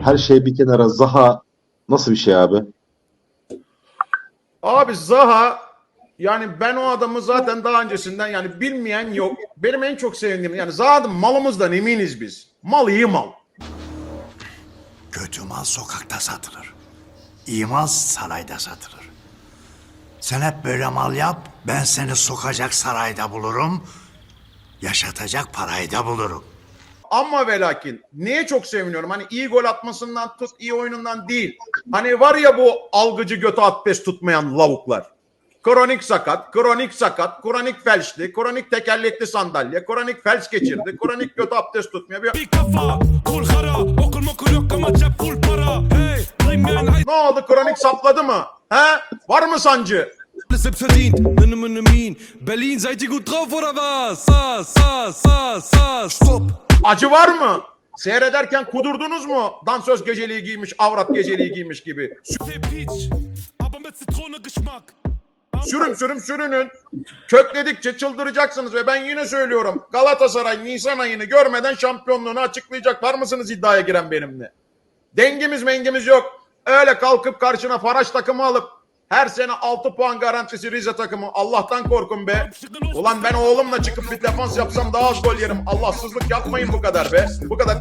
her şey bir kenara Zaha nasıl bir şey abi? Abi Zaha yani ben o adamı zaten daha öncesinden yani bilmeyen yok. Benim en çok sevdiğim yani Zaha'nın malımızdan eminiz biz. Mal iyi mal. Kötü mal sokakta satılır. İyi mal sarayda satılır. Sen hep böyle mal yap, ben seni sokacak sarayda bulurum, yaşatacak parayı da bulurum. Ama ve lakin neye çok seviniyorum? Hani iyi gol atmasından tut, iyi oyunundan değil. Hani var ya bu algıcı götü abdest tutmayan lavuklar. Kronik sakat, kronik sakat, kronik felçli, kronik tekerlekli sandalye, kronik felç geçirdi, kronik götü abdest tutmuyor. Bir- Bir kafa hara Okul mokul yok ama cep full para Hey Ne oldu? Kronik sapladı mı? He? Var mı sancı? Selbst verdient Nenne meine Berlin seid ihr gut drauf oder was? Sa sa sa sa Stop Acı var mı? Seyrederken kudurdunuz mu? Dansöz geceliği giymiş, avrat geceliği giymiş gibi. Sürün sürün sürünün. Kökledikçe çıldıracaksınız ve ben yine söylüyorum. Galatasaray Nisan ayını görmeden şampiyonluğunu açıklayacak. Var mısınız iddiaya giren benimle? Dengimiz mengimiz yok. Öyle kalkıp karşına Faraş takımı alıp her sene 6 puan garantisi Rize takımı. Allah'tan korkun be. Ulan ben oğlumla çıkıp bir defans yapsam daha az gol yerim. Allahsızlık yapmayın bu kadar be. Bu kadar